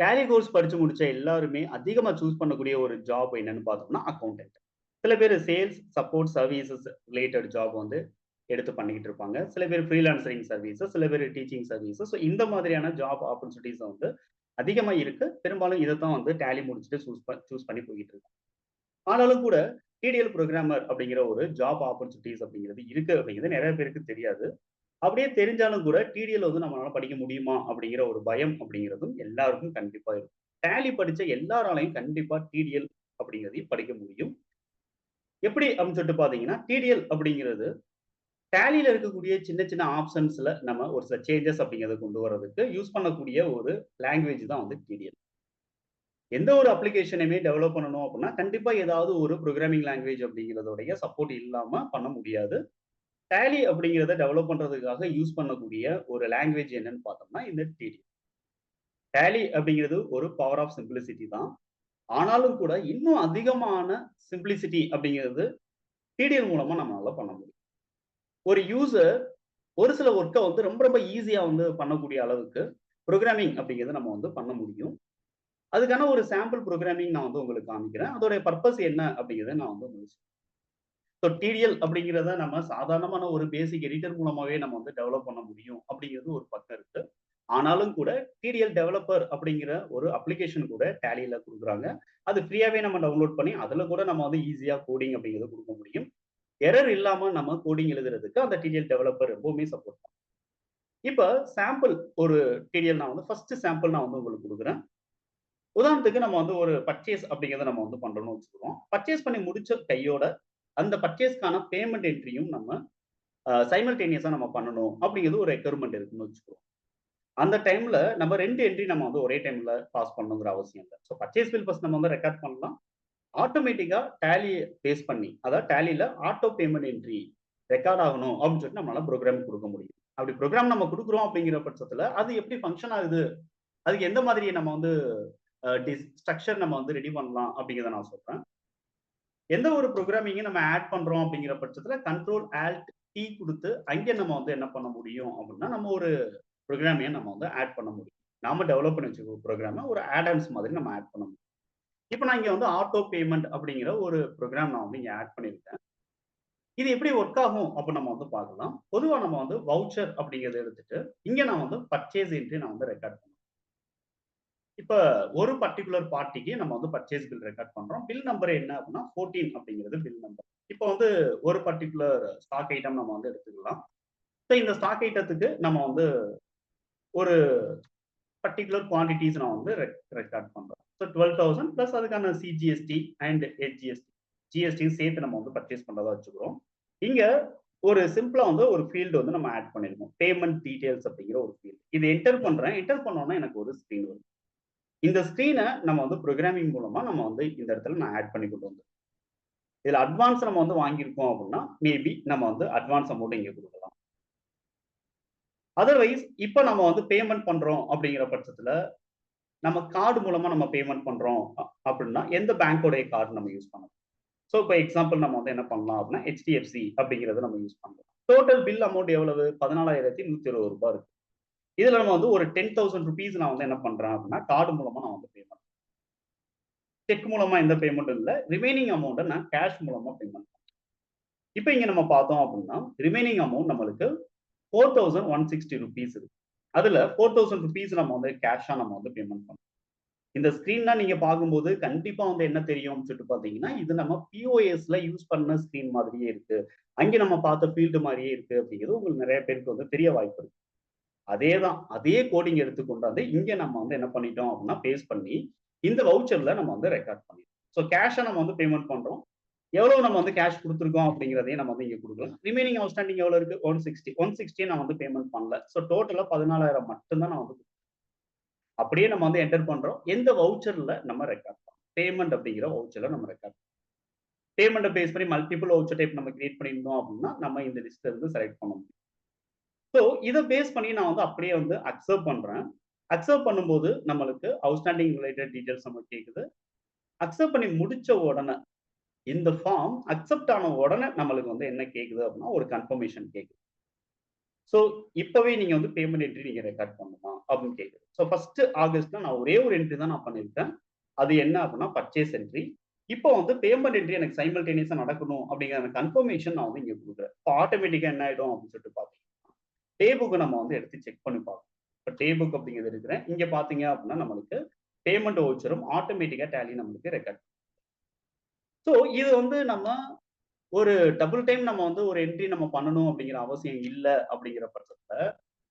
Tally course படிச்சு முடிச்ச எல்லாருமே அதிகமா சூஸ் பண்ணக்கூடிய ஒரு ஜாப் என்னன்னு பார்த்தோம்னா அக்கௌண்டன்ட் சில பேர் sales support services related job வந்து எடுத்து பண்ணிக்கிட்டு இருப்பாங்க. சில பேர் ஃப்ரீலான்சரிங் சர்வீசஸ் சில பேர் டீச்சிங் சர்வீசஸ் ஸோ இந்த மாதிரியான ஜாப் ஆப்பர்ச்சுனிட்டிஸ் வந்து அதிகமாக இருக்கு. பெரும்பாலும் இதை தான் வந்து டேலி முடிச்சுட்டு சூஸ் சூஸ் பண்ணி போய்கிட்டு இருக்காங்க ஆனாலும் கூட டிடிஎல் ப்ரோக்ராமர் அப்படிங்கிற ஒரு ஜாப் ஆப்பர்ச்சுனிட்டிஸ் அப்படிங்கிறது இருக்கு அப்படிங்கிறது நிறைய பேருக்கு தெரியாது. அப்படியே தெரிஞ்சாலும் கூட டிடிஎல் வந்து நம்மளால படிக்க முடியுமா அப்படிங்கிற ஒரு பயம் அப்படிங்கிறதும் எல்லாருக்கும் கண்டிப்பா இருக்கும். டேலி படிச்ச எல்லாராலையும் கண்டிப்பா டிடிஎல் அப்படிங்கிறதையும் படிக்க முடியும். எப்படி அப்படின்னு சொல்லிட்டு பாத்தீங்கன்னா டிடிஎல் அப்படிங்கிறது டேலியில இருக்கக்கூடிய சின்ன சின்ன ஆப்ஷன்ஸ்ல நம்ம ஒரு சில சேஞ்சஸ் அப்படிங்கிறத கொண்டு வர்றதுக்கு யூஸ் பண்ணக்கூடிய ஒரு லாங்குவேஜ் தான் வந்து டிடிஎல் எந்த ஒரு அப்ளிகேஷனையுமே டெவலப் பண்ணணும் அப்படின்னா கண்டிப்பா ஏதாவது ஒரு ப்ரோக்ராமிங் லாங்குவேஜ் அப்படிங்கிறதோடைய சப்போர்ட் இல்லாம பண்ண முடியாது. டேலி அப்படிங்கிறத டெவலப் பண்றதுக்காக யூஸ் பண்ணக்கூடிய ஒரு லாங்குவேஜ் என்னன்னு பார்த்தோம்னா இந்த டிடி டேலி அப்படிங்கிறது ஒரு பவர் ஆஃப் சிம்பிளிசிட்டி தான். ஆனாலும் கூட இன்னும் அதிகமான சிம்பிளிசிட்டி அப்படிங்கிறது டிடிஎல் மூலமா நம்மளால பண்ண முடியும். ஒரு யூசர் ஒரு சில ஒர்க்கை வந்து ரொம்ப ரொம்ப ஈஸியா வந்து பண்ணக்கூடிய அளவுக்கு ப்ரோக்ராமிங் அப்படிங்கிறத நம்ம வந்து பண்ண முடியும். அதுக்கான ஒரு சாம்பிள் ப்ரோக்ராமிங் நான் வந்து உங்களுக்கு காமிக்கிறேன். அதோடைய பர்பஸ் என்ன அப்படிங்கிறத நான் வந்து உங்களுக்கு ஸோ டிடிஎல் அப்படிங்கிறத நம்ம சாதாரணமான ஒரு பேசிக் எடிட்டர் மூலமாகவே நம்ம வந்து டெவலப் பண்ண முடியும் அப்படிங்கிறது ஒரு பக்கம் இருக்கு. ஆனாலும் கூட டிடிஎல் டெவலப்பர் அப்படிங்கிற ஒரு அப்ளிகேஷன் கூட டேலியில் கொடுக்குறாங்க. அது ஃப்ரீயாகவே நம்ம டவுன்லோட் பண்ணி அதில் கூட நம்ம வந்து ஈஸியாக கோடிங் அப்படிங்கிறத கொடுக்க முடியும். எரர் இல்லாமல் நம்ம கோடிங் எழுதுறதுக்கு அந்த டிடிஎல் டெவலப்பர் ரொம்பவுமே சப்போர்ட் பண்ணும். இப்போ சாம்பிள் ஒரு டிடிஎல் நான் வந்து ஃபர்ஸ்ட் சாம்பிள் நான் வந்து உங்களுக்கு கொடுக்குறேன். உதாரணத்துக்கு நம்ம வந்து ஒரு பர்ச்சேஸ் அப்படிங்கிறத நம்ம வந்து பண்றோம்னு வச்சுக்கிறோம் பர்ச்சேஸ் பண்ணி முடிச்ச கையோட அந்த பர்ச்சேஸ்க்கான பேமெண்ட் என்ட்ரியும் நம்ம சைமல்டேனியஸாக நம்ம பண்ணணும் அப்படிங்கிறது ஒரு ரெக்யர்மெண்ட் இருக்குன்னு வச்சுக்கிறோம் அந்த டைம்ல நம்ம ரெண்டு என்ட்ரி நம்ம வந்து ஒரே டைம்ல பாஸ் பண்ணணுங்கிற அவசியம் இல்லை. ஸோ பர்ச்சேஸ் பில் ஃபர்ஸ்ட் நம்ம வந்து ரெக்கார்ட் பண்ணலாம். ஆட்டோமேட்டிக்கா டேலி பேஸ் பண்ணி அதாவது டேலியில ஆட்டோ பேமெண்ட் என்ட்ரி ரெக்கார்ட் ஆகணும் அப்படின்னு சொல்லிட்டு நம்மளால ப்ரோக்ராம் கொடுக்க முடியும். அப்படி ப்ரோக்ராம் நம்ம கொடுக்குறோம் அப்படிங்கிற பட்சத்துல அது எப்படி ஃபங்க்ஷன் ஆகுது? அதுக்கு எந்த மாதிரி நம்ம வந்து ஸ்ட்ரக்சர் நம்ம வந்து ரெடி பண்ணலாம் அப்படிங்கிறத நான் சொல்றேன். எந்த ஒரு ப்ரோக்ராமிங்கும் நம்ம ஆட் பண்றோம் அப்படிங்கிற பட்சத்துல கண்ட்ரோல் ஆல்ட் டி கொடுத்து அங்கே நம்ம வந்து என்ன பண்ண முடியும் அப்படின்னா நம்ம ஒரு ப்ரோக்ராமையை நம்ம வந்து ஆட் பண்ண முடியும். நாம டெவலப் பண்ணி வச்சுக்கோ ப்ரோக்ராமை ஒரு ஆடன்ஸ் மாதிரி நம்ம ஆட் பண்ண முடியும். இப்போ நான் இங்கே வந்து ஆட்டோ பேமெண்ட் அப்படிங்கிற ஒரு ப்ரோக்ராம் நான் வந்து இங்கே ஆட் பண்ணியிருக்கேன். இது எப்படி ஒர்க் ஆகும் அப்போ நம்ம வந்து பார்க்கலாம். பொதுவாக நம்ம வந்து வவுச்சர் அப்படிங்கிறத எடுத்துட்டு இங்கே நான் வந்து பர்ச்சேஸ் என்ட்ரி நான் வந்து ரெக்கார்ட் பண்ணுவேன் இப்போ ஒரு பர்டிகுலர் பார்ட்டிக்கு நம்ம வந்து பர்ச்சேஸ் பில் ரெக்கார்ட் பண்றோம். பில் நம்பர் என்ன அப்படின்னா ஃபோர்டீன் அப்படிங்கிறது பில் நம்பர் இப்போ வந்து ஒரு பர்டிகுலர் ஸ்டாக் ஐட்டம் நம்ம வந்து எடுத்துக்கலாம். ஸோ இந்த ஸ்டாக் ஐட்டத்துக்கு நம்ம வந்து ஒரு பர்டிகுலர் குவான்டிட்டிஸ் நான் வந்து ரெக்கார்ட் பண்றோம். ஸோ டுவெல் தௌசண்ட் ப்ளஸ் அதுக்கான சிஜிஎஸ்டி அண்ட் ஹெச்ஜிஎஸ்டி ஜிஎஸ்டியும் சேர்த்து நம்ம வந்து பர்ச்சேஸ் பண்றதா வச்சுக்கிறோம். இங்க ஒரு சிம்பிளா வந்து ஒரு ஃபீல்டு வந்து நம்ம ஆட் பண்ணிருக்கோம். பேமெண்ட் டீடைல்ஸ் அப்படிங்கிற ஒரு ஃபீல்டு இது என்டர் பண்றேன். என்டர் பண்ணோம்னா எனக்கு ஒரு ஸ்க்ரீன் வரும். இந்த ஸ்க்ரீனை நம்ம வந்து ப்ரோக்ராமிங் மூலமா நம்ம வந்து இந்த இடத்துல நான் ஆட் பண்ணி கொண்டு வந்து இதுல அட்வான்ஸ் நம்ம வந்து வாங்கியிருக்கோம் அப்படின்னா மேபி நம்ம வந்து அட்வான்ஸ் அமௌண்ட் இங்கே கொடுக்கலாம். அதர்வைஸ் இப்போ நம்ம வந்து பேமெண்ட் பண்றோம் அப்படிங்கிற பட்சத்துல நம்ம கார்டு மூலமா நம்ம பேமெண்ட் பண்றோம் அப்படின்னா எந்த பேங்கோடைய கார்டு நம்ம யூஸ் பண்ணலாம். ஸோ இப்போ எக்ஸாம்பிள் நம்ம வந்து என்ன பண்ணலாம் அப்படின்னா ஹெச்டிஎஃப்சி அப்படிங்கிறத நம்ம யூஸ் பண்ணலாம். டோட்டல் பில் அமௌண்ட் எவ்வளவு? பதினாலாயிரத்தி நூத்தி இருபது ரூபாய் இருக்கு. இதுல நம்ம வந்து ஒரு டென் தௌசண்ட் ருபீஸ் நான் வந்து என்ன பண்றேன் அப்படின்னா கார்டு மூலமா நான் வந்து பேமெண்ட் செக் மூலமா எந்த பேமெண்ட்டும் இல்லை ரிமைனிங் அமௌண்ட்டை நான் கேஷ் மூலமா பேமெண்ட் இப்போ இங்க நம்ம பார்த்தோம் அப்படின்னா ரிமைனிங் அமௌண்ட் நம்மளுக்கு four thousand one sixty rupees இருக்கு. அதுல ஃபோர் தௌசண்ட் ருபீஸ் நம்ம வந்து கேஷா நம்ம வந்து பேமெண்ட் பண்ணோம் இந்த ஸ்க்ரீன்னா நீங்க பார்க்கும்போது கண்டிப்பா வந்து என்ன தெரியும் சொல்லிட்டு பாத்தீங்கன்னா இது நம்ம பிஓஎஸ்ல யூஸ் பண்ண ஸ்க்ரீன் மாதிரியே இருக்கு. அங்கே நம்ம பார்த்த ஃபீல்டு மாதிரியே இருக்கு அப்படிங்கிறது உங்களுக்கு நிறைய பேருக்கு வந்து தெரிய வாய்ப்பு இருக்கு. அதே தான் அதே கோடிங் எடுத்து கொண்டாந்து இங்க நம்ம வந்து என்ன பண்ணிட்டோம் அப்படின்னா பேஸ் பண்ணி இந்த வவுச்சர்ல நம்ம வந்து ரெக்கார்ட் பண்ணிடுறோம். ஸோ கேஷை நம்ம வந்து பேமெண்ட் பண்றோம். எவ்வளவு நம்ம வந்து கேஷ் கொடுத்துருக்கோம் அப்படிங்கிறதையும் நம்ம வந்து இங்கே கொடுக்கலாம். ரிமைனிங் அவுட்ஸ்டாண்டிங் எவ்வளோ இருக்கு? ஒன் சிக்ஸ்டி ஒன் சிக்ஸ்டியை நான் வந்து பேமெண்ட் பண்ணல. ஸோ டோட்டலாக பதினாலாயிரம் மட்டும்தான் நான் வந்து அப்படியே நம்ம வந்து என்டர் பண்றோம். எந்த வவுச்சர்ல நம்ம ரெக்கார்ட் பண்ணோம் பேமெண்ட் அப்படிங்கிற வவுச்சர்ல நம்ம ரெக்கார்ட் பேமெண்ட்டை பேஸ் பண்ணி மல்டிபிள் வவுச்சர் டைப் நம்ம கிரியேட் பண்ணியிருந்தோம் அப்படின்னா நம்ம இந்த லிஸ்ட்ல இருந்து செலக்ட் பண்ண முடியும். ஸோ இதை பேஸ் பண்ணி நான் வந்து அப்படியே வந்து அக்செப்ட் பண்ணுறேன் அக்செப்ட் பண்ணும்போது நம்மளுக்கு அவுட்ஸ்டாண்டிங் ரிலேட்டட் டீட்டெயில்ஸ் நம்ம கேட்குது அக்செப்ட் பண்ணி முடிச்ச உடனே இந்த ஃபார்ம் அக்செப்ட் ஆன உடனே நம்மளுக்கு வந்து என்ன கேட்குது அப்படின்னா ஒரு கன்ஃபர்மேஷன் கேட்குது ஸோ இப்போவே நீங்கள் வந்து பேமெண்ட் என்ட்ரி நீங்கள் ரெக்கார்ட் பண்ணணுமா அப்படின்னு கேட்குது ஸோ ஃபர்ஸ்ட் ஆகஸ்ட்ல நான் ஒரே ஒரு என்ட்ரி தான் நான் பண்ணியிருக்கேன். அது என்ன அப்படின்னா பர்ச்சேஸ் என்ட்ரி இப்போ வந்து பேமெண்ட் என்ட்ரி எனக்கு சைமல்டேனியஸாக நடக்கணும் அப்படிங்கிற கன்ஃபர்மேஷன் நான் வந்து இங்கே கொடுக்குறேன். இப்போ ஆட்டோமேட்டிக்காக என்ன ஆகிடும் அப்படின்னு சொல்லிட்டு பார்த்தீங்க டேபுக்கு நம்ம வந்து எடுத்து செக் பண்ணி பார்க்கணும். இப்போ டேபுக் அப்படிங்கிறது இருக்கிறேன். இங்கே பார்த்தீங்க அப்படின்னா நம்மளுக்கு பேமெண்ட் ஓச்சரும் ஆட்டோமேட்டிக்காக டேலி நம்மளுக்கு ரெக்கார்ட் ஸோ இது வந்து நம்ம ஒரு டபுள் டைம் நம்ம வந்து ஒரு என்ட்ரி நம்ம பண்ணணும் அப்படிங்கிற அவசியம் இல்லை அப்படிங்கிற பட்சத்தில்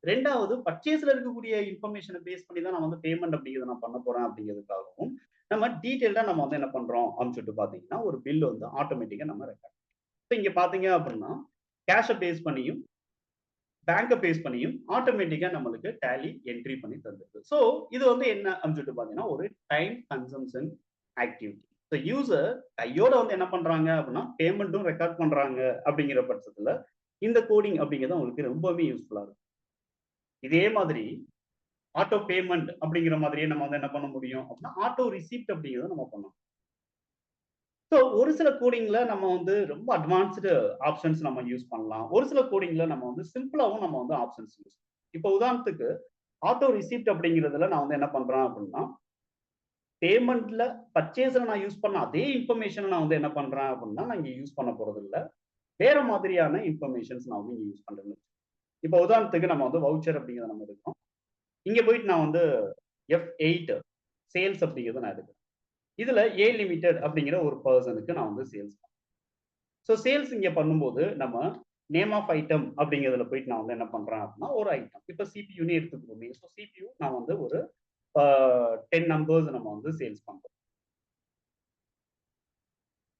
ரெண்டாவது பர்ச்சேஸ்ல இருக்கக்கூடிய இன்ஃபர்மேஷனை பேஸ் பண்ணி தான் நான் வந்து பேமெண்ட் அப்படிங்கிறத நான் பண்ண போறேன் அப்படிங்கிறதுக்காகவும் நம்ம டீட்டெயில்டாக நம்ம வந்து என்ன பண்றோம் அப்படின்னு சொல்லிட்டு பார்த்தீங்கன்னா ஒரு பில் வந்து ஆட்டோமேட்டிக்காக நம்ம ரெக்கார்ட் இப்போ இங்கே பார்த்தீங்க அப்படின்னா கேஷை பேஸ் பண்ணியும் பேங்கை பேஸ் பண்ணியும் ஆட்டோமேட்டிக்கா நம்மளுக்கு டேலி என்ட்ரி பண்ணி தந்துருக்கு ஸோ இது வந்து என்ன அப்படின்னு சொல்லிட்டு ஒரு time consumption activity so user கையோட வந்து என்ன பண்றாங்க அப்படின்னா பேமெண்ட்டும் ரெக்கார்ட் பண்றாங்க அப்படிங்கிற பட்சத்துல இந்த கோடிங் அப்படிங்கிறது அவங்களுக்கு ரொம்பவே யூஸ்ஃபுல்லா இருக்கும். இதே மாதிரி ஆட்டோ பேமெண்ட் அப்படிங்கிற மாதிரியே நம்ம வந்து என்ன பண்ண முடியும் அப்படின்னா ஆட்டோ ரிசீப்ட் அப்படிங்கிறத நம்ம பண்ணணும் ஸோ ஒரு சில கோடிங்ல நம்ம வந்து ரொம்ப அட்வான்ஸ்டு ஆப்ஷன்ஸ் நம்ம யூஸ் பண்ணலாம். ஒரு சில கோடிங்ல நம்ம வந்து சிம்பிளாகவும் நம்ம வந்து ஆப்ஷன்ஸ் யூஸ் இப்போ உதாரணத்துக்கு ஆட்டோ ரிசீப்ட் அப்படிங்கிறதுல நான் வந்து என்ன பண்றேன் அப்படின்னா பேமெண்ட்ல பர்ச்சேஸ்ல நான் யூஸ் பண்ண அதே இன்ஃபர்மேஷனை நான் வந்து என்ன பண்றேன் அப்படின்னா நான் இங்கே யூஸ் பண்ண போறது இல்லை. வேற மாதிரியான இன்ஃபர்மேஷன்ஸ் நான் வந்து இங்கே யூஸ் பண்றேன் இப்போ உதாரணத்துக்கு நம்ம வந்து வவுச்சர் அப்படிங்கிறத நம்ம எடுக்கிறோம். இங்கே போயிட்டு நான் வந்து எஃப் எயிட் சேல்ஸ் அப்படிங்கிறத நான் எடுக்கிறேன். இதுல ஏ லிமிடெட் அப்படிங்கிற ஒரு பர்சனுக்கு நான் வந்து சேல்ஸ் ஸோ சேல்ஸ் இங்க பண்ணும்போது நம்ம நேம் ஆஃப் ஐட்டம் அப்படிங்கிறதுல போயிட்டு நான் வந்து என்ன பண்றேன் அப்படின்னா ஒரு ஐட்டம் இப்போ சிபியூன்னு எடுத்துக்கிறோமே ஸோ சிபியூ நான் வந்து ஒரு டென் நம்பர்ஸ் நம்ம வந்து சேல்ஸ் பண்றோம்.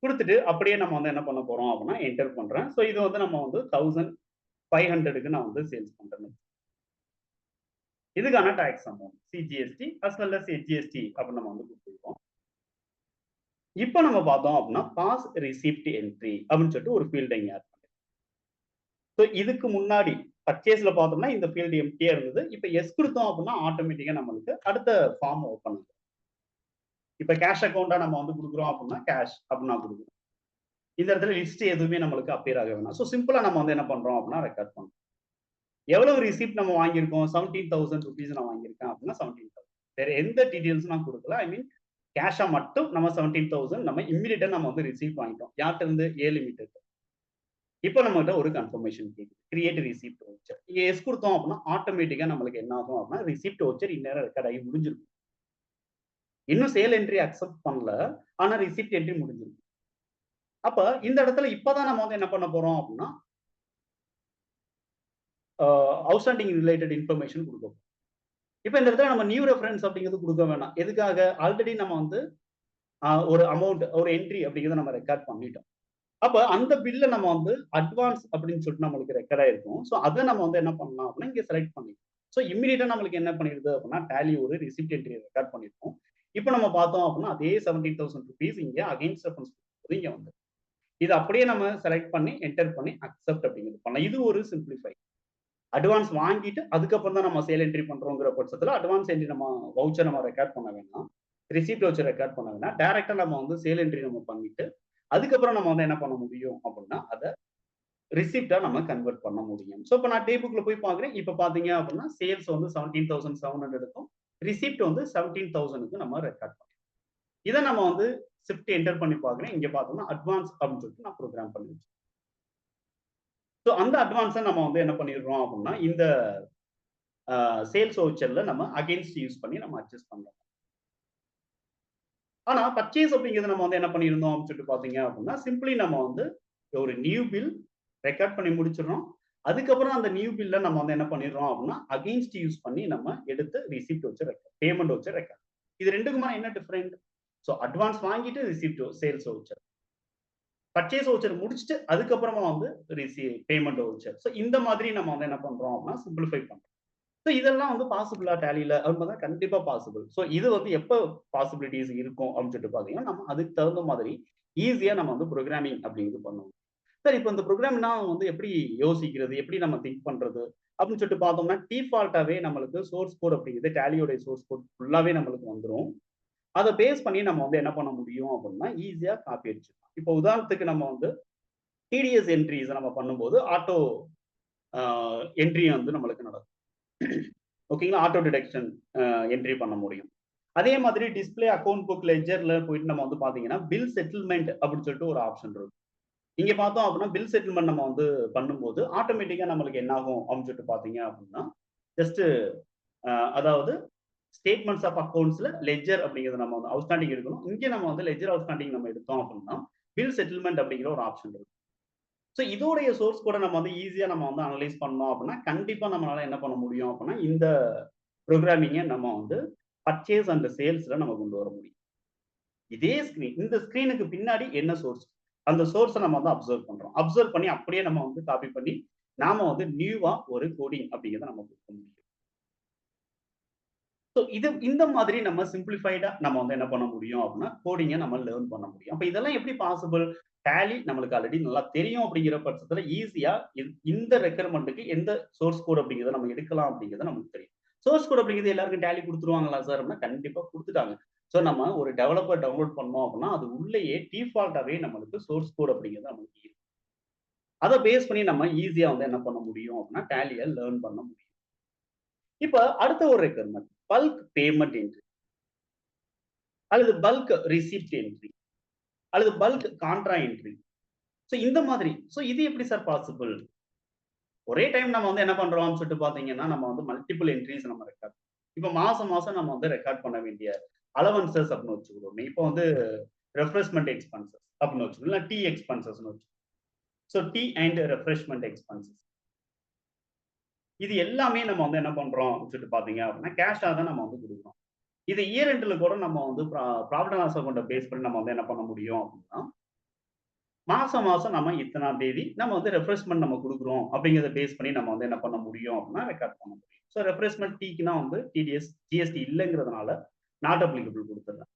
கொடுத்துட்டு அப்படியே நம்ம வந்து என்ன பண்ண போறோம் அப்படின்னா என்டர் பண்றேன். ஸோ இது வந்து நம்ம வந்து தௌசண்ட் ஃபைவ் ஹண்ட்ரடுக்கு நான் வந்து சேல்ஸ் பண்றேன். இதுக்கான tax amount CGST as well as IGST அப்படின்னு நம்ம வந்து கொடுத்துருக்கோம். இப்போ நம்ம பார்த்தோம் அப்படின்னா பாஸ் ரிசிப்ட் என்ட்ரி அப்படின்னு சொல்லிட்டு ஒரு ஃபீல்டை இங்கே ஆட் பண்ணிருக்கோம் ஸோ இதுக்கு முன்னாடி பர்ச்சேஸ்ல பார்த்தோம்னா இந்த ஃபீல்டு எம்டியா இருந்தது. இப்போ எஸ் கொடுத்தோம் அப்படின்னா ஆட்டோமேட்டிக்கா நம்மளுக்கு அடுத்த ஃபார்ம் ஓப்பன் ஆகும். இப்போ கேஷ் அக்கௌண்டா நம்ம வந்து கொடுக்குறோம் அப்படின்னா கேஷ் அப்படின்னா கொடுக்குறோம் இந்த இடத்துல லிஸ்ட் எதுவுமே நம்மளுக்கு அப்பியர் ஆக வேணாம். ஸோ சிம்பிளா நம்ம வந்து என்ன பண்றோம் அப்படின்னா ரெக்கார்ட் பண்ணுறோம் எவ்வளவு ரிசிப்ட் நம்ம வாங்கியிருக்கோம்? செவன்டீன் தௌசண்ட் ருபீஸ் நான் வாங்கியிருக்கேன் அப்படின்னா செவன்டீன் தௌசண்ட் வேற எந்த டீடைல்ஸ் நான் கொடுக்கல. ஐ மீன் கேஷா மட்டும் நம்ம செவன்டீன் தௌசண்ட் நம்ம இம்மிடியா நம்ம வந்து ரிசீவ் வாங்கிட்டோம். யார்கிட்ட இருந்து? ஏ லிமிடெட் இப்போ நம்மகிட்ட ஒரு கன்ஃபர்மேஷன் கேக்குது. கிரியேட் ரிசிப்ட் வச்சர் இங்க எஸ் கொடுத்தோம் அப்படின்னா ஆட்டோமேட்டிக்கா நம்மளுக்கு என்ன ஆகும் அப்படின்னா ரிசிப்ட் வச்சர் இந்நேரம் ரெக்கார்ட் ஆகி முடிஞ்சிருக்கும். இன்னும் சேல் என்ட்ரி அக்செப்ட் பண்ணல. ஆனா ரிசிப்ட் என்ட்ரி முடிஞ்சிருக்கும் அப்ப இந்த இடத்துல இப்பதான் நம்ம வந்து என்ன பண்ண போறோம் அப்படின்னா அவுட்ஸ்டாண்டிங் ரிலேட்டட் இன்ஃபர்மேஷன் கொடுக்க இப்போ இந்த இடத்துல நம்ம நியூ ரெஃபரன்ஸ் அப்படிங்கிறது கொடுக்க வேணாம். எதுக்காக? ஆல்ரெடி நம்ம வந்து ஒரு அமௌண்ட் ஒரு என்ட்ரி அப்படிங்கிறத நம்ம ரெக்கார்ட் பண்ணிட்டோம். அப்போ அந்த பில்ல நம்ம வந்து அட்வான்ஸ் அப்படின்னு சொல்லிட்டு நம்மளுக்கு ரெக்கார்ட் ஆயிருக்கும். ஸோ அதை நம்ம வந்து என்ன பண்ணலாம் அப்படின்னா இங்கே செலக்ட் பண்ணிக்கலாம் ஸோ இம்மிடியா நம்மளுக்கு என்ன பண்ணிடுது அப்படின்னா டேலி ஒரு ரிசிப்ட் என்ட்ரி ரெக்கார்ட் பண்ணியிருக்கோம் இப்போ நம்ம பார்த்தோம் அப்படின்னா அதே செவன்டீன் தௌசண்ட் ருபீஸ் இங்கே அகைன்ஸ்ட் ரெஃபரன்ஸ் இங்கே வந்து இது அப்படியே நம்ம செலக்ட் பண்ணி என்டர் பண்ணி அக்செப்ட் அப்படிங்கிறது பண்ணலாம். இது ஒரு சிம்பிளிஃபை அட்வான்ஸ் வாங்கிட்டு அதுக்கப்புறம் தான் நம்ம சேல் என்ட்ரி பண்றோங்கிற பட்சத்துல அட்வான்ஸ் என்ட்ரி நம்ம வவுச்சர் நம்ம ரெக்கார்ட் பண்ண வேணாம். ரிசிப்ட் வச்சு ரெக்கார்ட் பண்ண வேணாம். டேரக்டா நம்ம வந்து சேல் என்ட்ரி நம்ம பண்ணிட்டு அதுக்கப்புறம் நம்ம வந்து என்ன பண்ண முடியும் அப்படின்னா அதை ரிசிப்டா நம்ம கன்வெர்ட் பண்ண முடியும். ஸோ இப்போ நான் டே போய் பாக்குறேன் இப்போ பாத்தீங்க அப்படின்னா சேல்ஸ் வந்து செவன்டீன் தௌசண்ட் செவன் ஹண்ட்ரடுக்கும் ரிசிப்ட் வந்து செவன்டீன் தௌசண்ட்க்கு நம்ம ரெக்கார்ட் பண்ணோம் இதை நம்ம வந்து ஷிஃப்ட் என்டர் பண்ணி பாக்குறேன் இங்க பார்த்தோம்னா அட்வான்ஸ் அப்படின்னு சொல்லிட்டு நான் ப்ரோக்ராம் பண்ணி வச்சேன் ஸோ அந்த அட்வான்ஸை நம்ம வந்து என்ன பண்ணிடுறோம் அப்படின்னா இந்த சேல்ஸ் ஓச்சர்ல நம்ம அகெயின்ஸ்ட் யூஸ் பண்ணி நம்ம அட்ஜஸ்ட் பண்ணுறோம் ஆனா பர்ச்சேஸ் அப்படிங்கிறது நம்ம வந்து என்ன பண்ணியிருந்தோம் அப்படின்னு சொல்லிட்டு பார்த்தீங்க அப்படின்னா சிம்பிளி நம்ம வந்து ஒரு நியூ பில் ரெக்கார்ட் பண்ணி முடிச்சிடறோம். அதுக்கப்புறம் அந்த நியூ பில்ல நம்ம வந்து என்ன பண்ணிடுறோம் அப்படின்னா அகெயின்ஸ்ட் யூஸ் பண்ணி நம்ம எடுத்து ரிசிப்ட் வச்சு ரெக்கார்ட் பேமெண்ட் வச்சு ரெக்கார்ட் இது ரெண்டுக்குமான என்ன டிஃப்ரெண்ட் ஸோ அட்வான்ஸ் வாங்கிட்டு ரிசிப்ட் சேல்ஸ் வச்சு பர்ச்சேஸ் ஓச்சர் முடிச்சுட்டு அதுக்கப்புறமா வந்து ரிசி பேமெண்ட் வச்சர் ஸோ இந்த மாதிரி நம்ம வந்து என்ன பண்றோம் அப்படின்னா சிம்பிளிஃபை பண்றோம். ஸோ இதெல்லாம் வந்து பாசிபிளா டேலியில அப்படின்னு கண்டிப்பா பாசிபிள் ஸோ இது வந்து எப்போ பாசிபிலிட்டிஸ் இருக்கும் அப்படின்னு சொல்லிட்டு பார்த்தீங்கன்னா நம்ம அதுக்கு தகுந்த மாதிரி ஈஸியா நம்ம வந்து ப்ரோக்ராமிங் அப்படிங்கிறது பண்ணுவோம். சார் இப்போ இந்த ப்ரோக்ராம்னா வந்து எப்படி யோசிக்கிறது? எப்படி நம்ம திங்க் பண்றது? அப்படின்னு சொல்லிட்டு பார்த்தோம்னா டிஃபால்ட்டாவே நம்மளுக்கு சோர்ஸ் கோட் அப்படிங்கிறது டேலியோடைய சோர்ஸ் கோட் ஃபுல்லாவே நம்மளுக்கு வந்துடும் அதை பேஸ் பண்ணி நம்ம வந்து என்ன பண்ண முடியும் அப்படின்னா ஈஸியாக காப்பி அடிச்சிடலாம். இப்போ உதாரணத்துக்கு நம்ம வந்து டிடிஎஸ் என்ட்ரிஸ் நம்ம பண்ணும்போது ஆட்டோ என்ட்ரி வந்து நம்மளுக்கு நடக்கும். ஓகேங்களா ஆட்டோ டிடக்ஷன் என்ட்ரி பண்ண முடியும். அதே மாதிரி டிஸ்பிளே அக்கௌண்ட் புக் லெஜர்ல போயிட்டு நம்ம வந்து பாத்தீங்கன்னா பில் செட்டில்மெண்ட் அப்படின்னு சொல்லிட்டு ஒரு ஆப்ஷன் இருக்கும். இங்க பார்த்தோம் அப்படின்னா பில் செட்டில்மெண்ட் நம்ம வந்து பண்ணும்போது ஆட்டோமேட்டிக்கா நம்மளுக்கு என்ன ஆகும் அப்படின்னு சொல்லிட்டு பாத்தீங்க அப்படின்னா ஜஸ்ட் அதாவது ஸ்டேட்மெண்ட்ஸ் ஆஃப் அக்கௌண்ட்ஸ்ல லெஜர் அப்படிங்கிறது நம்ம வந்து அவுட்ஸ்டாண்டிங் எடுக்கணும். இங்கே நம்ம வந்து லெஜர் அவுட்ஸ்டாண்டிங் நம்ம எடுத்தோம் அப்படின்னா பில் செட்டில்மெண்ட் அப்படிங்கிற ஒரு ஆப்ஷன் இருக்கு. ஸோ இதோடைய சோர்ஸ் கூட நம்ம வந்து ஈஸியாக நம்ம வந்து அனலைஸ் பண்ணோம் அப்படின்னா கண்டிப்பாக நம்மளால என்ன பண்ண முடியும் அப்படின்னா இந்த ப்ரோக்ராமிங்கை நம்ம வந்து பர்ச்சேஸ் அண்ட் சேல்ஸ்ல நம்ம கொண்டு வர முடியும். இதே ஸ்கிரீன் இந்த ஸ்கிரீனுக்கு பின்னாடி என்ன சோர்ஸ் அந்த சோர்ஸை நம்ம வந்து அப்சர்வ் பண்ணுறோம் அப்சர்வ் பண்ணி அப்படியே நம்ம வந்து காப்பி பண்ணி நாம வந்து நியூவா ஒரு கோடிங் அப்படிங்கிறத நம்ம கொடுக்க முடியும். ஸோ இது இந்த மாதிரி நம்ம சிம்பிளிஃபைடா நம்ம வந்து என்ன பண்ண முடியும் அப்படின்னா கோடிங்கை நம்ம லேர்ன் பண்ண முடியும். அப்போ இதெல்லாம் எப்படி பாசிபிள் டேலி நம்மளுக்கு ஆல்ரெடி நல்லா தெரியும் அப்படிங்கிற பட்சத்துல ஈஸியா இந்த ரெக்குயர்மெண்ட்டுக்கு எந்த சோர்ஸ் கோட் அப்படிங்கிறத நம்ம எடுக்கலாம் அப்படிங்கிறத நமக்கு தெரியும். சோர்ஸ் கோட் அப்படிங்கிறது எல்லாருக்கும் டேலி கொடுத்துருவாங்களா சார் அப்படின்னா கண்டிப்பா கொடுத்துட்டாங்க. ஸோ நம்ம ஒரு டெவலப்பர் டவுன்லோட் பண்ணோம் அப்படின்னா அது உள்ளேயே டிஃபால்ட்டாவே நம்மளுக்கு சோர்ஸ் கோட் அப்படிங்கிறது நமக்கு இருக்கு அதை பேஸ் பண்ணி நம்ம ஈஸியா வந்து என்ன பண்ண முடியும் அப்படின்னா டேலியை லேர்ன் பண்ண முடியும். இப்ப அடுத்த ஒரு ரெக்குயர்மெண்ட் பல்க் பேமெண்ட் என்ட்ரி அல்லது பல்க் ரிசிப்ட் என்ட்ரி அல்லது பல்க் கான்ட்ரா என்ட்ரி ஸோ இந்த மாதிரி. ஸோ இது எப்படி சார் பாசிபிள் ஒரே டைம் நம்ம வந்து என்ன பண்றோம்னு சொல்லிட்டு பாத்தீங்கன்னா நம்ம வந்து மல்டிபிள் என்ட்ரிஸ் நம்ம ரெக்கார்ட் இப்போ மாசம் மாசம் நம்ம வந்து ரெக்கார்ட் பண்ண வேண்டிய அலவன்சஸ் அப்படின்னு வச்சுக்கிறோம் இப்போ வந்து ரெஃப்ரெஷ்மெண்ட் எக்ஸ்பென்சஸ் அப்படின்னு வச்சுக்கணும். இல்லை டீ எக்ஸ்பென்சஸ்னு வச்சுக்கோங்க so tea and refreshment expenses இது எல்லாமே நம்ம வந்து என்ன பண்றோம் சொல்லிட்டு பாத்தீங்க அப்படின்னா கேஷாக தான் நம்ம வந்து கொடுக்குறோம் இது இயர் எண்ட்ல கூட நம்ம வந்து ப்ராஃபிட் லாஸ் கொண்ட பேஸ் பண்ணி நம்ம வந்து என்ன பண்ண முடியும் அப்படின்னா மாசம் மாசம் நம்ம இத்தனாம் தேதி நம்ம வந்து ரெஃப்ரெஷ்மெண்ட் நம்ம கொடுக்குறோம் அப்படிங்கிறத பேஸ் பண்ணி நம்ம வந்து என்ன பண்ண முடியும் அப்படின்னா ரெக்கார்ட் பண்ண முடியும். ஸோ ரெஃப்ரெஷ்மெண்ட் டீக்குனா வந்து டிடிஎஸ் ஜிஎஸ்டி இல்லைங்கிறதுனால நாட் அப்ளிகபிள் கொடுத்துருந்தேன்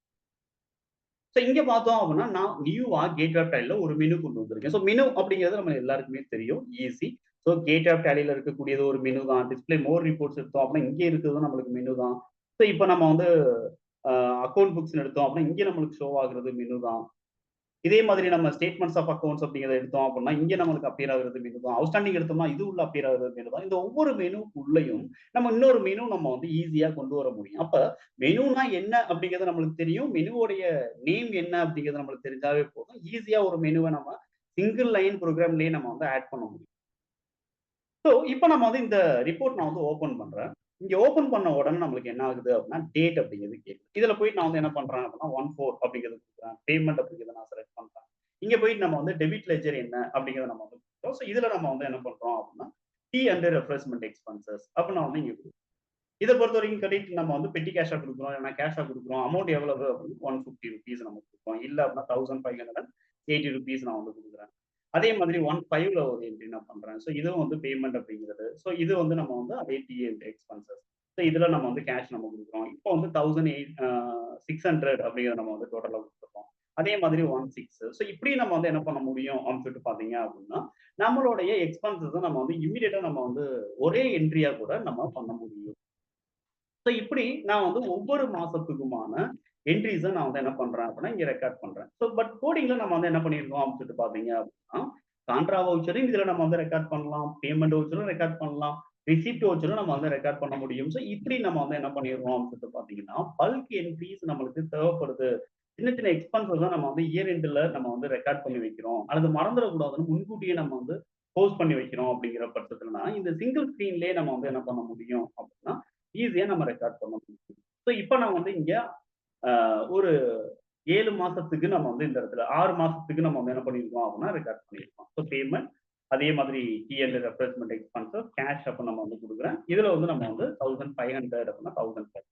ஸோ இங்கே பார்த்தோம் அப்படின்னா நான் நியூவாக கேட் ஆஃப் டைலில் ஒரு மெனு கொண்டு வந்திருக்கேன். ஸோ மெனு அப்படிங்கிறது நம்ம எல்லாருக்குமே தெரியும் ஈஸி ஸோ கேட் ஆஃப் டேலியில் இருக்கக்கூடியது ஒரு மெனு தான். டிஸ்பிளே மோர் ரிப்போர்ட்ஸ் எடுத்தோம் அப்படின்னா இங்கே இருக்கிறது நம்மளுக்கு மெனு தான். ஸோ இப்போ நம்ம வந்து அக்கௌண்ட் புக்ஸ் எடுத்தோம் அப்படின்னா இங்கே நம்மளுக்கு ஷோ ஆகுறது மெனு தான். இதே மாதிரி நம்ம ஸ்டேட்மெண்ட்ஸ் ஆஃப் அக்கௌண்ட்ஸ் அப்படிங்கிறத எடுத்தோம் அப்படின்னா இங்கே நம்மளுக்கு அப்பியர் ஆகுறது மெனு தான். அவுட்ஸ்டாண்டிங் எடுத்தோம்னா இது உள்ள அப்பியர் ஆகுறது மெனு தான். இந்த ஒவ்வொரு மெனுக்குள்ளேயும் நம்ம இன்னொரு மெனு நம்ம வந்து ஈஸியாக கொண்டு வர முடியும். அப்போ மெனுனா என்ன அப்படிங்கிறது நம்மளுக்கு தெரியும். மெனுவோடைய நேம் என்ன அப்படிங்கிறது நம்மளுக்கு தெரிஞ்சாவே போதும். ஈஸியாக ஒரு மெனுவை நம்ம சிங்கிள் லைன் ப்ரோக்ராம்லேயே நம்ம வந்து ஆட் பண்ண முடியும். ஸோ இப்போ நம்ம வந்து இந்த ரிப்போர்ட் நான் வந்து ஓப்பன் பண்றேன். இங்க ஓப்பன் பண்ண உடனே நம்மளுக்கு என்ன ஆகுது அப்படின்னா டேட் அப்படிங்கிறது கேட்குது இதுல போயிட்டு நான் வந்து என்ன பண்றேன் அப்படின்னா ஒன் ஃபோர் அப்படிங்கிறது கொடுக்குறேன். பேமெண்ட் அப்படிங்கிறத நான் செலக்ட் பண்றேன். இங்க போயிட்டு நம்ம வந்து டெபிட் லெஜர் என்ன அப்படிங்கிறத நம்ம வந்து கொடுக்குறோம் ஸோ இதுல நம்ம வந்து என்ன பண்றோம் அப்படின்னா டி அண்ட் ரெஃப்ரெஷ்மெண்ட் எக்ஸ்பென்சஸ் நான் வந்து இங்க கொடுக்குறோம். இதை பொறுத்த வரைக்கும் கிரெடிட் நம்ம வந்து பெட்டி கேஷா கொடுக்குறோம். இல்லைனா கேஷா கொடுக்குறோம். அமௌண்ட் எவ்வளவு அப்படின்னு ஒன் ஃபிஃப்டி ருபீஸ் நம்ம கொடுக்குறோம். இல்லை அப்படின்னா thousand five hundred and eighty rupees நான் வந்து கொடுக்குறேன். அதே மாதிரி ஒன் ஃபைவ்ல ஒரு என்ட்ரி நான் பண்றேன். ஸோ இதுவும் வந்து பேமெண்ட் அப்படிங்கிறது. ஸோ இது வந்து நம்ம வந்து அதே டிஎல் எக்ஸ்பென்சஸ் ஸோ இதுல நம்ம வந்து கேஷ் நம்ம கொடுக்குறோம். இப்போ வந்து தௌசண்ட் எயிட் சிக்ஸ் ஹண்ட்ரட் அப்படிங்கிறத நம்ம வந்து டோட்டலாக கொடுத்துருக்கோம். அதே மாதிரி ஒன் சிக்ஸ் ஸோ இப்படி நம்ம வந்து என்ன பண்ண முடியும் அப்படின்னு சொல்லிட்டு பார்த்தீங்க அப்படின்னா நம்மளுடைய எக்ஸ்பென்சஸை நம்ம வந்து இம்மிடியட்டா நம்ம வந்து ஒரே என்ட்ரியா கூட நம்ம பண்ண முடியும். ஸோ இப்படி நான் வந்து ஒவ்வொரு மாசத்துக்குமான என்ட்ரிஸை நான் வந்து என்ன பண்றேன் அப்படின்னா இங்க ரெக்கார்ட் பண்றேன். ஸோ பட் கோடிங்ல நம்ம வந்து என்ன பண்ணிருக்கோம் அப்படின்னு சொல்லிட்டு பாத்தீங்க அப்படின்னா கான்ட்ரா வவுச்சரும் இதுல நம்ம வந்து ரெக்கார்ட் பண்ணலாம் பேமெண்ட் வவுச்சரும் ரெக்கார்ட் பண்ணலாம் ரிசிப்ட் வவுச்சரும் நம்ம வந்து ரெக்கார்ட் பண்ண முடியும். ஸோ இப்படி நம்ம வந்து என்ன பண்ணிடுறோம் அப்படின்னு சொல்லிட்டு பாத்தீங்கன்னா பல்க் என்ட்ரிஸ் நம்மளுக்கு தேவைப்படுது. சின்ன சின்ன எக்ஸ்பென்சஸ் தான் நம்ம வந்து இயர் எண்டில் நம்ம வந்து ரெக்கார்ட் பண்ணி வைக்கிறோம். அல்லது மறந்துடக்கூடாதுன்னு முன்கூட்டியே நம்ம வந்து போஸ்ட் பண்ணி வைக்கிறோம் அப்படிங்கிற பட்சத்துலனா இந்த சிங்கிள் ஸ்க்ரீன்லேயே நம்ம வந்து என்ன பண்ண முடியும் அப்படின்னா ஈஸியாக நம்ம ரெக்கார்ட் பண்ண முடியும். ஸோ இப்போ நான் வந்து இங்கே ஒரு ஏழு மாசத்துக்கு நம்ம வந்து இந்த இடத்துல ஆறு மாசத்துக்கு நம்ம வந்து என்ன பண்ணிருக்கோம் அப்படின்னா ரெக்கார்ட் பண்ணியிருக்கோம் ஸோ பேமெண்ட் அதே மாதிரி டிஎல் ரெப்ரேஸ்மெண்ட் எக்ஸ்பென்சஸ் கேஷ் அப்போ நம்ம வந்து கொடுக்குறேன். இதில் வந்து நம்ம வந்து தௌசண்ட் ஃபைவ் ஹண்ட்ரட் அப்படின்னா தௌசண்ட் ஃபைவ்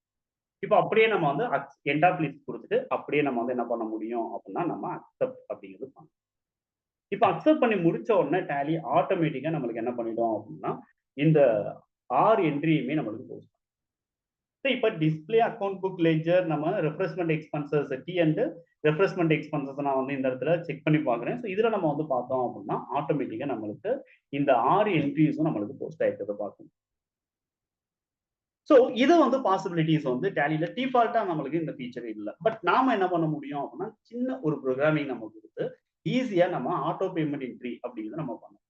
இப்போ அப்படியே நம்ம வந்து எண்ட் ஆஃப் லிஸ்ட் கொடுத்துட்டு அப்படியே நம்ம வந்து என்ன பண்ண முடியும் அப்படின்னா நம்ம அக்செப்ட் அப்படிங்கிறது பண்ணணும் இப்போ அக்செப்ட் பண்ணி முடிச்ச உடனே டேலி ஆட்டோமேட்டிக்காக நம்மளுக்கு என்ன பண்ணிடும் அப்படின்னா இந்த ஆறு என்ட்ரியுமே நம்மளுக்கு போஸ்ட் ஸோ இப்போ டிஸ்பிளே அக்கௌண்ட் புக் லெஜர் நம்ம refreshment expenses T and refreshment expenses நான் வந்து இந்த இடத்துல செக் பண்ணி பார்க்குறேன். ஸோ இதில் நம்ம வந்து பார்த்தோம் அப்படின்னா ஆட்டோமேட்டிக்காக நம்மளுக்கு இந்த ஆறு என்ட்ரிஸும் நம்மளுக்கு போஸ்ட் ஆயிருக்கிறத பார்க்கணும். ஸோ இது வந்து பாசிபிலிட்டிஸ் வந்து டேலியில் டிஃபால்ட்டாக நம்மளுக்கு இந்த ஃபீச்சர் இல்லை. பட் நாம என்ன பண்ண முடியும் அப்படின்னா சின்ன ஒரு ப்ரோக்ராமிங் நம்ம கொடுத்து ஈஸியாக நம்ம ஆட்டோ பேமெண்ட் என்ட்ரி அப்படிங்கிறத நம்ம பண்ணணும்.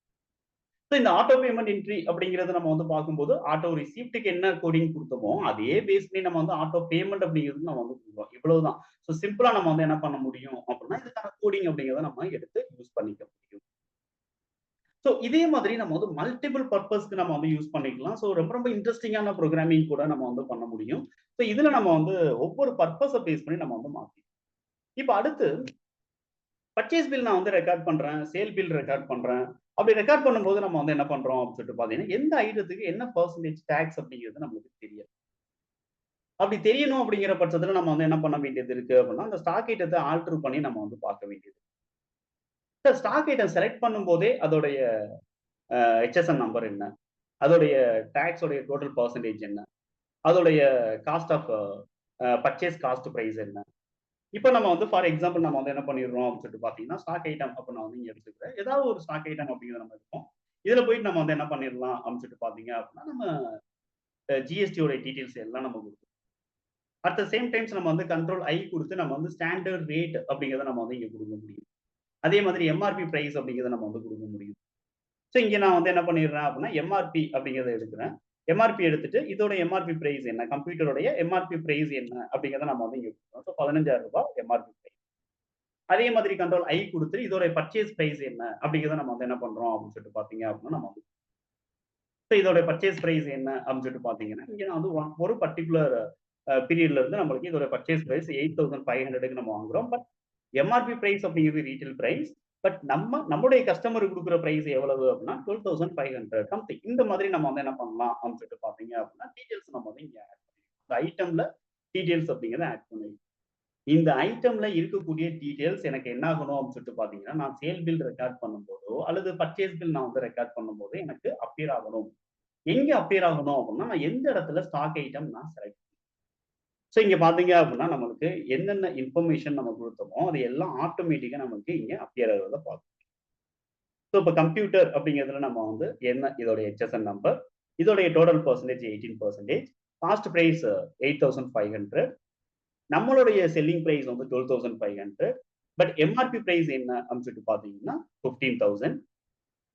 ஸோ இந்த ஆட்டோ பேமெண்ட் என்ட்ரி அப்படிங்கிறத நம்ம வந்து பார்க்கும்போது ஆட்டோ ரிசீப்ட்டுக்கு என்ன கோடிங் கொடுத்தோமோ அதே பேஸ் பண்ணி நம்ம வந்து ஆட்டோ பேமெண்ட் அப்படிங்கிறது நம்ம வந்து கொடுக்குறோம். இவ்வளவுதான். ஸோ சிம்பிளா நம்ம வந்து என்ன பண்ண முடியும் அப்படின்னா இதுக்கான கோடிங் அப்படிங்கிறத நம்ம எடுத்து யூஸ் பண்ணிக்க முடியும். ஸோ இதே மாதிரி நம்ம வந்து மல்டிபிள் பர்பஸ்க்கு நம்ம வந்து யூஸ் பண்ணிக்கலாம். ஸோ ரொம்ப ரொம்ப இன்ட்ரெஸ்டிங்கான ப்ரோக்ராமிங் கூட நம்ம வந்து பண்ண முடியும். ஸோ இதுல நம்ம வந்து ஒவ்வொரு பர்பஸை பேஸ் பண்ணி நம்ம வந்து மாற்றி இப்போ அடுத்து பர்ச்சேஸ் பில் நான் வந்து ரெக்கார்ட் பண்றேன் சேல் பில் ரெக்கார்ட் பண்றேன். அப்படி ரெக்கார்ட் பண்ணும்போது நம்ம வந்து என்ன பண்றோம் அப்படின்னு சொல்லிட்டு பாத்தீங்கன்னா எந்த ஐட்டத்துக்கு என்ன பர்சன்டேஜ் டேக்ஸ் அப்படிங்கிறது நம்மளுக்கு தெரியாது. அப்படி தெரியணும் அப்படிங்கிற பட்சத்துல நம்ம வந்து என்ன பண்ண வேண்டியது இருக்கு அப்படின்னா அந்த ஸ்டாக் ஐட்டத்தை ஆல்டர் பண்ணி நம்ம வந்து பார்க்க வேண்டியது. ஸ்டாக் ஐட்டம் செலக்ட் பண்ணும்போதே அதோடைய ஹெச்எஸ்என் நம்பர் என்ன? அதோடைய டேக்ஸோடைய டோட்டல் பர்சன்டேஜ் என்ன? அதோடைய cost of purchase cost price என்ன? இப்போ நம்ம வந்து ஃபார் எக்ஸாம்பிள் நம்ம வந்து என்ன பண்ணிடுறோம் அப்படின்னு சொல்லிட்டு பார்த்தீங்கன்னா ஸ்டாக் ஐட்டம் அப்போ நான் வந்து இங்கே எடுத்துக்கிறேன் ஏதாவது ஒரு ஸ்டாக் ஐட்டம் அப்படிங்கிற நம்ம இருக்கும். இதில் போயிட்டு நம்ம வந்து என்ன பண்ணிடலாம் அப்படின்னு சொல்லிட்டு பார்த்தீங்க அப்படின்னா நம்ம ஜிஎஸ்டியோட டீட்டெயில்ஸ் எல்லாம் நம்ம கொடுக்கணும் அட் த சேம் டைம்ஸ் நம்ம வந்து கண்ட்ரோல் ஐ கொடுத்து நம்ம வந்து ஸ்டாண்டர்ட் ரேட் அப்படிங்கிறத நம்ம வந்து இங்கே கொடுக்க முடியும். அதே மாதிரி எம்ஆர்பி ப்ரைஸ் அப்படிங்கிறத நம்ம வந்து கொடுக்க முடியும். ஸோ இங்கே நான் வந்து என்ன பண்ணிடுறேன் அப்படின்னா எம்ஆர்பி அப்படிங்கிறத எடுக்கிறேன். எம்ஆர்பி எடுத்துட்டு இதோட எம்ஆர்பி பிரைஸ் என்ன? கம்ப்யூட்டருடைய எம்ஆர்பி பிரைஸ் என்ன? அப்படிங்கிறத நம்ம வந்து இங்கே கொடுக்கணும். ஸோ பதினஞ்சாயிரம் ரூபாய் எம்ஆர்பி பிரைஸ் அதே மாதிரி கண்ட்ரோல் ஐ கொடுத்து இதோட பர்ச்சேஸ் பிரைஸ் என்ன? அப்படிங்கிறத நம்ம வந்து என்ன பண்றோம் அப்படின்னு சொல்லிட்டு பாத்தீங்க அப்படின்னா நம்ம வந்து ஸோ இதோட பர்ச்சேஸ் பிரைஸ் என்ன? அப்படின்னு சொல்லிட்டு பாத்தீங்கன்னா இங்க நான் வந்து ஒரு பர்டிகுலர் பீரியட்ல இருந்து நம்மளுக்கு இதோட purchase price eight thousand five ஹண்ட்ரடுக்கு நம்ம வாங்குறோம். பட் எம்ஆர்பி பிரைஸ் அப்படிங்கிறது ரீட்டைல் பிரைஸ் பட் நம்ம நம்முடைய கஸ்டமருக்கு கொடுக்குற பிரைஸ் எவ்வளவு அப்படின்னா twelve thousand five hundred something இந்த மாதிரி நம்ம வந்து என்ன பண்ணலாம் அப்படின்னு சொல்லிட்டு பாத்தீங்க அப்படின்னா டீடைல்ஸ் நம்ம வந்து இங்க ஆட் பண்ணிக்கலாம். இந்த ஐட்டம்ல டீடைல்ஸ் அப்படிங்கிறத ஆட் பண்ணிக்கலாம். இந்த ஐட்டம்ல இருக்கக்கூடிய டீடைல்ஸ் எனக்கு என்ன ஆகணும் அப்படின்னு சொல்லிட்டு பாத்தீங்கன்னா நான் சேல் பில் ரெக்கார்ட் பண்ணும்போதோ அல்லது பர்ச்சேஸ் பில் நான் வந்து ரெக்கார்ட் பண்ணும்போது எனக்கு அப்பியர் ஆகணும். எங்க அப்பியர் ஆகணும் அப்படின்னா நான் எந்த இடத்துல ஸ்டாக் ஐட்டம் நான் செலக்ட் ஸோ இங்கே பார்த்தீங்க அப்படின்னா நம்மளுக்கு என்னென்ன இன்ஃபர்மேஷன் நம்ம கொடுத்தோமோ அது எல்லாம் ஆட்டோமேட்டிக்காக நமக்கு இங்கே அப்பியர் ஆகிறத பார்க்கணும். ஸோ இப்போ கம்ப்யூட்டர் அப்படிங்கிறதுல நம்ம வந்து என்ன? இதோட ஹெச்எஸ்என் நம்பர் இதோடைய total percentage eighteen percentage cost price eight thousand five hundred நம்மளுடைய செல்லிங் ப்ரைஸ் வந்து twelve thousand five hundred but MRP price என்ன அப்படின்னு சொல்லிட்டு பார்த்தீங்கன்னா fifteen thousand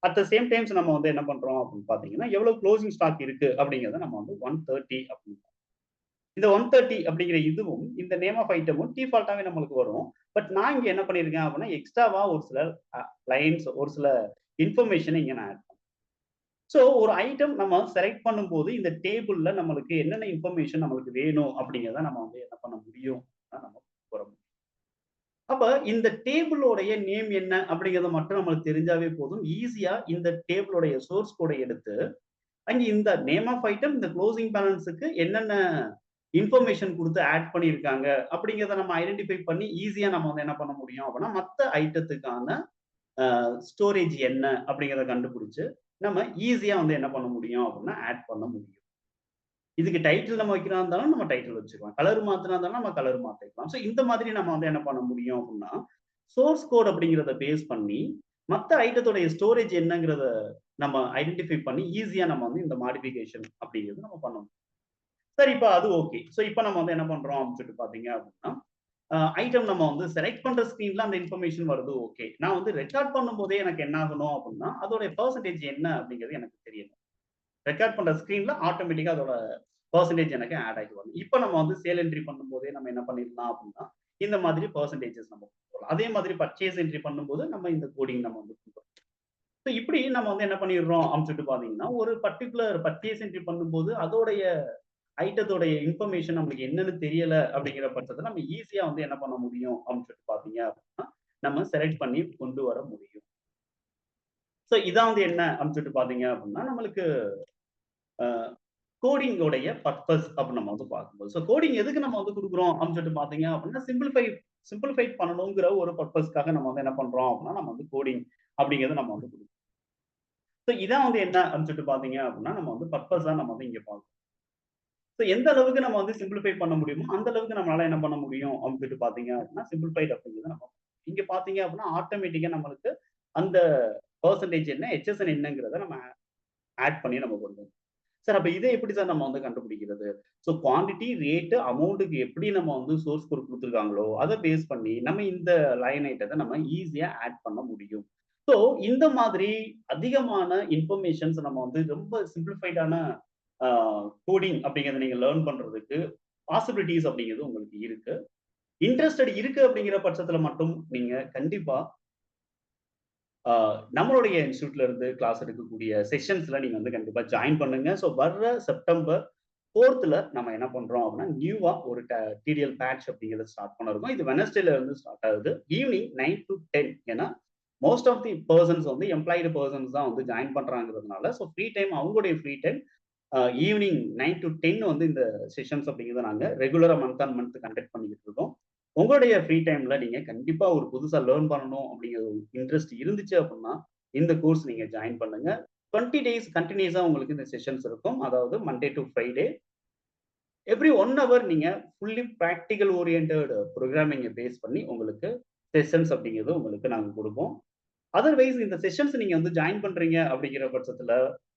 at the same times நம்ம வந்து என்ன பண்றோம் அப்படின்னு பார்த்தீங்கன்னா எவ்வளவு க்ளோசிங் ஸ்டாக் இருக்கு அப்படிங்கிறத நம்ம வந்து ஒன் தேர்ட்டி அப்படின்னு இந்த ஒன் தேர்ட்டி அப்படிங்கிற இதுவும் இந்த நேம் ஆஃப் ஐட்டமும் டிஃபால்ட்டாகவே நம்மளுக்கு வரும். பட் நான் இங்கே என்ன பண்ணியிருக்கேன் அப்படின்னா எக்ஸ்ட்ராவா ஒரு சில லைன்ஸ் ஒரு சில இன்ஃபர்மேஷன் இங்கே நான் ஆட் ஸோ ஒரு ஐட்டம் நம்ம செலக்ட் பண்ணும்போது இந்த டேபிள்ல நம்மளுக்கு என்னென்ன இன்ஃபர்மேஷன் நம்மளுக்கு வேணும் அப்படிங்கிறத நம்ம வந்து என்ன பண்ண முடியும்? நம்ம போற முடியும். அப்ப இந்த டேபிளோடைய நேம் என்ன அப்படிங்கிறத மட்டும் நம்மளுக்கு தெரிஞ்சாவே போதும். ஈஸியா இந்த டேபிளோடைய சோர்ஸ் கோடை எடுத்து அங்கே இந்த நேம் ஆஃப் ஐட்டம் இந்த க்ளோசிங் பேலன்ஸுக்கு என்னென்ன இன்ஃபர்மேஷன் கொடுத்து ஆட் பண்ணியிருக்காங்க. அப்படிங்கிறத நம்ம ஐடென்டிஃபை பண்ணி ஈஸியா நம்ம வந்து என்ன பண்ண முடியும் அப்படின்னா மற்ற ஐட்டத்துக்கான ஸ்டோரேஜ் என்ன அப்படிங்கிறத கண்டுபிடிச்சு நம்ம ஈஸியா வந்து என்ன பண்ண முடியும் அப்படின்னா ஆட் பண்ண முடியும். இதுக்கு டைட்டில் நம்ம வைக்கிறா இருந்தாலும் நம்ம டைட்டில் வச்சுக்கலாம். கலர் மாத்தினா இருந்தாலும் நம்ம கலர் மாற்றிக்கலாம் ஸோ இந்த மாதிரி நம்ம வந்து என்ன பண்ண முடியும் அப்படின்னா சோர்ஸ் கோட் அப்படிங்கிறத பேஸ் பண்ணி மற்ற ஐட்டத்துடைய ஸ்டோரேஜ் என்னங்கிறத நம்ம ஐடென்டிஃபை பண்ணி ஈஸியா நம்ம வந்து இந்த மாடிஃபிகேஷன் அப்படிங்கிறது நம்ம பண்ண முடியும். சரி இப்போ அது ஓகே ஸோ இப்போ நம்ம வந்து என்ன பண்றோம் அப்படின்னு சொல்லிட்டு பாத்தீங்க அப்படின்னா ஐட்டம் நம்ம வந்து செலக்ட் பண்ற ஸ்க்ரீன்ல அந்த இன்ஃபர்மேஷன் வருது ஓகே நான் வந்து ரெக்கார்ட் பண்ணும்போதே எனக்கு என்ன ஆகணும் அப்படின்னா அதோட பர்சன்டேஜ் என்ன அப்படிங்கிறது எனக்கு தெரியணும் ரெக்கார்ட் பண்ற ஸ்க்ரீன்ல ஆட்டோமேட்டிக்கா அதோட பர்சன்டேஜ் எனக்கு ஆட் ஆகி வரும். இப்போ நம்ம வந்து சேல் என்ட்ரி பண்ணும்போதே நம்ம என்ன பண்ணிடலாம் அப்படின்னா இந்த மாதிரி பர்சன்டேஜஸ் நம்ம கொடுக்கலாம் அதே மாதிரி பர்ச்சேஸ் என்ட்ரி பண்ணும்போது நம்ம இந்த கோடிங் நம்ம வந்து கொடுக்குறோம் ஸோ இப்படி நம்ம வந்து என்ன பண்ணிடுறோம் அப்படின்னு சொல்லிட்டு பாத்தீங்கன்னா ஒரு பர்டிகுலர் பர்ச்சேஸ் என்ட்ரி பண்ணும்போது அதோடைய ஐட்டத்தோடைய இன்ஃபர்மேஷன் நம்மளுக்கு என்னன்னு தெரியல அப்படிங்கிற பட்சத்தை நம்ம ஈஸியா வந்து என்ன பண்ண முடியும் அப்படின்னு சொல்லிட்டு பாத்தீங்க அப்படின்னா நம்ம செலக்ட் பண்ணி கொண்டு வர முடியும். ஸோ இதான் வந்து என்ன அப்படின்னு சொல்லிட்டு பாத்தீங்க அப்படின்னா நம்மளுக்கு கோடிங்கோடைய பர்பஸ் அப்படின்னு நம்ம வந்து பார்க்கும்போது. ஸோ கோடிங் எதுக்கு நம்ம வந்து கொடுக்குறோம் அப்படின்னு சொல்லிட்டு பாத்தீங்க அப்படின்னா சிம்பிளிஃபை சிம்பிளிஃபை பண்ணணுங்கிற ஒரு பர்பஸ்க்காக நம்ம வந்து என்ன பண்றோம் அப்படின்னா நம்ம வந்து கோடிங் அப்படிங்கிறது நம்ம வந்து கொடுக்குறோம். ஸோ இதான் வந்து என்ன அப்படின்னு சொல்லிட்டு பாத்தீங்க அப்படின்னா நம்ம வந்து பர்பஸா நம்ம வந்து இங்க பார்க்கணும் ஸோ எந்த அளவுக்கு நம்ம வந்து சிம்பிளிஃபை பண்ண முடியுமோ அந்த அளவுக்கு நம்மளால என்ன பண்ண முடியும் அப்படின்னு சொல்லிட்டு அப்படின்னா சிம்பிளிஃபைட் அப்படிங்கிறது நம்ம இங்க பார்த்தீங்க அப்படின்னா ஆட்டோமேட்டிக்காக நம்மளுக்கு அந்த பர்சன்டேஜ் என்ன ஹெச்எஸ்என் என்னங்கிறத நம்ம ஆட் பண்ணி நம்ம கொண்டு வரோம். சார் அப்போ இதை எப்படி சார் நம்ம வந்து கண்டுபிடிக்கிறது? ஸோ குவான்டிட்டி ரேட்டு அமௌண்ட்டுக்கு எப்படி நம்ம வந்து சோர்ஸ் கோட் கொடுத்துருக்காங்களோ அதை பேஸ் பண்ணி நம்ம இந்த லைன் ஐட்டத்தை நம்ம ஈஸியாக ஆட் பண்ண முடியும். ஸோ இந்த மாதிரி அதிகமான இன்ஃபர்மேஷன்ஸ் நம்ம வந்து ரொம்ப சிம்பிளிஃபைடான கோடிங் அப்படிங்கிறத நீங்க லேர்ன் பண்றதுக்கு பாசிபிலிட்டிஸ் அப்படிங்கிறது உங்களுக்கு இருக்கு. இன்ட்ரெஸ்டட் இருக்கு அப்படிங்கிற பட்சத்துல மட்டும் நீங்க கண்டிப்பா ஆஹ் நம்மளுடைய இன்ஸ்டியூட்ல இருந்து கிளாஸ் எடுக்கக்கூடிய செஷன்ஸ்ல நீங்க வந்து கண்டிப்பா ஜாயின் பண்ணுங்க. ஸோ வர்ற செப்டம்பர் ஃபோர்த்ல நம்ம என்ன பண்றோம் அப்படின்னா நியூவா ஒரு டிடிஎல் பேட்ச் அப்படிங்கிறத ஸ்டார்ட் பண்ணிருக்கோம் இது வெனஸ்டேல இருந்து ஸ்டார்ட் ஆகுது. ஈவினிங் நைன் டு டென் ஏன்னா மோஸ்ட் ஆஃப் தி பர்சன்ஸ் வந்து எம்ப்ளாய்டு பர்சன்ஸ் தான் வந்து ஜாயின் பண்றாங்கிறதுனால ஸோ ஃப்ரீ டைம் அவங்களுடைய free time evening nine to ten வந்து இந்த செஷன்ஸ் அப்படிங்கிறத நாங்கள் ரெகுலராக மந்த் ஆன் மந்த் கண்டக்ட் பண்ணிக்கிட்டு இருக்கோம். உங்களுடைய ஃப்ரீ டைம்ல நீங்க கண்டிப்பா ஒரு புதுசா லேர்ன் பண்ணணும் அப்படிங்கிற ஒரு இன்ட்ரெஸ்ட் இருந்துச்சு அப்படின்னா இந்த கோர்ஸ் நீங்க ஜாயின் பண்ணுங்க. டுவெண்ட்டி டேஸ் கண்டினியூஸா உங்களுக்கு இந்த செஷன்ஸ் இருக்கும். அதாவது Monday to Friday every one hour நீங்க ஃபுல்லி ப்ராக்டிக்கல் ஓரியன்ட் ப்ரோக்ராமிங்கை பேஸ் பண்ணி உங்களுக்கு செஷன்ஸ் அப்படிங்கிறது உங்களுக்கு நாங்கள் கொடுப்போம். அதர்வைஸ் இந்த செஷன்ஸ் நீங்க வந்து ஜாயின் பண்றீங்க அப்படிங்கிற பட்சத்துல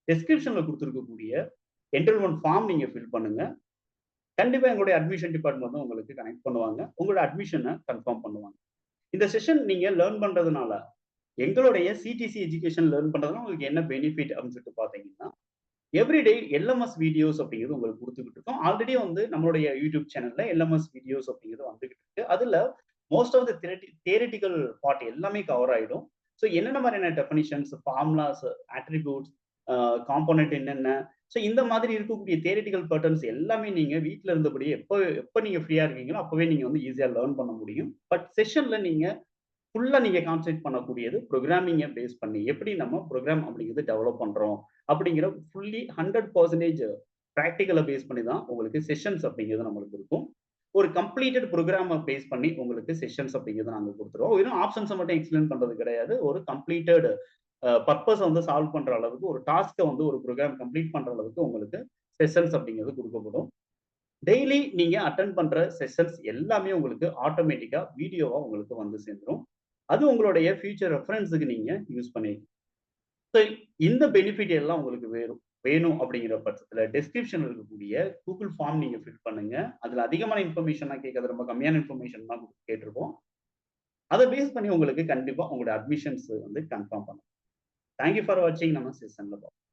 டெஸ்கிரிப்ஷன்ல கொடுத்துருக்கக்கூடிய என்ரோல்மெண்ட் ஃபார்ம் நீங்க ஃபில் பண்ணுங்க. கண்டிப்பா எங்களுடைய அட்மிஷன் டிபார்ட்மெண்ட் வந்து உங்களுக்கு கனெக்ட் பண்ணுவாங்க. உங்களோட அட்மிஷனை கன்ஃபார்ம் பண்ணுவாங்க. இந்த செஷன் நீங்க லேர்ன் பண்றதுனால எங்களுடைய சிடிசி எஜுகேஷன் லேர்ன் பண்ணுறதுனால உங்களுக்கு என்ன பெனிஃபிட் அப்படின்னு சொல்லிட்டு பார்த்தீங்கன்னா எவ்ரிடே எல்எம்எஸ் வீடியோஸ் அப்படிங்கிறது உங்களுக்கு கொடுத்துக்கிட்டு இருக்கோம். ஆல்ரெடி வந்து நம்மளுடைய யூடியூப் சேனல்ல எல்எம்எஸ் வீடியோஸ் அப்படிங்கிறது வந்துகிட்டு இருக்கு. அதில் most of the theoretical part எல்லாமே கவர் ஆயிடும். ஸோ என்னென்ன மாதிரியான டெஃபினிஷன்ஸ் ஃபார்முலாஸ் ஆட்ரிபியூட்ஸ் காம்போனன்ட் என்னென்ன ஸோ இந்த மாதிரி இருக்கக்கூடிய தியரிட்டிக்கல் பேட்டர்ன்ஸ் எல்லாமே நீங்கள் வீட்டில் இருந்தபடி எப்போ எப்போ நீங்கள் ஃப்ரீயாக இருக்கீங்களோ அப்போவே நீங்கள் வந்து ஈஸியாக லேர்ன் பண்ண முடியும். பட் செஷனில் நீங்கள் ஃபுல்லாக நீங்கள் கான்சென்ட்ரேட் பண்ணக்கூடியது ப்ரோக்ராமிங்கை பேஸ் பண்ணி எப்படி நம்ம ப்ரோக்ராம் அப்படிங்கிறது டெவலப் பண்ணுறோம் அப்படிங்கிற ஃபுல்லி ஹண்ட்ரட் பர்சன்டேஜ் ப்ராக்டிக்கலை பேஸ் பண்ணி தான் உங்களுக்கு செஷன்ஸ் அப்படிங்கிறது நம்மளுக்கு இருக்கும். ஒரு கம்ப்ளீட்டட் ப்ரோக்ராமை பேஸ் பண்ணி உங்களுக்கு செஷன்ஸ் அப்படிங்கிறது நாங்கள் கொடுத்துருவோம். வெறும் ஆப்ஷன்ஸை மட்டும் எக்ஸ்பிளைன் பண்ணுறது கிடையாது. ஒரு கம்ப்ளீட்டட் பர்பஸ் வந்து சால்வ் பண்ற அளவுக்கு ஒரு டாஸ்க்கை வந்து ஒரு ப்ரோக்ராம் கம்ப்ளீட் பண்ணுற அளவுக்கு உங்களுக்கு செஷன்ஸ் அப்படிங்கிறது கொடுக்கப்படும். டெய்லி நீங்கள் அட்டன் பண்ணுற செஷன்ஸ் எல்லாமே உங்களுக்கு ஆட்டோமேட்டிக்காக வீடியோவாக உங்களுக்கு வந்து சேர்ந்துடும் அது உங்களுடைய ஃபியூச்சர் ரெஃபரன்ஸுக்கு நீங்கள் யூஸ் பண்ணிக்கலாம் ஸோ இந்த பெனிஃபிட் எல்லாம் உங்களுக்கு வேணும் வேணும் அப்படிங்கிற பட்சத்தில் டெஸ்கிரிப்ஷன் இருக்கக்கூடிய கூகுள் ஃபார்ம் நீங்கள் ஃபில் பண்ணுங்க. அதில் அதிகமான இன்ஃபர்மேஷனாக கேட்கறது ரொம்ப கம்மியான இன்ஃபர்மேஷன் தான் கேட்டிருப்போம். அதை பேஸ் பண்ணி உங்களுக்கு கண்டிப்பாக உங்களுடைய அட்மிஷன்ஸ் வந்து கன்ஃபார்ம் பண்ணும். தேங்க்யூ ஃபார் வாட்சிங் நம்ம செஷன்ல பார்ப்போம்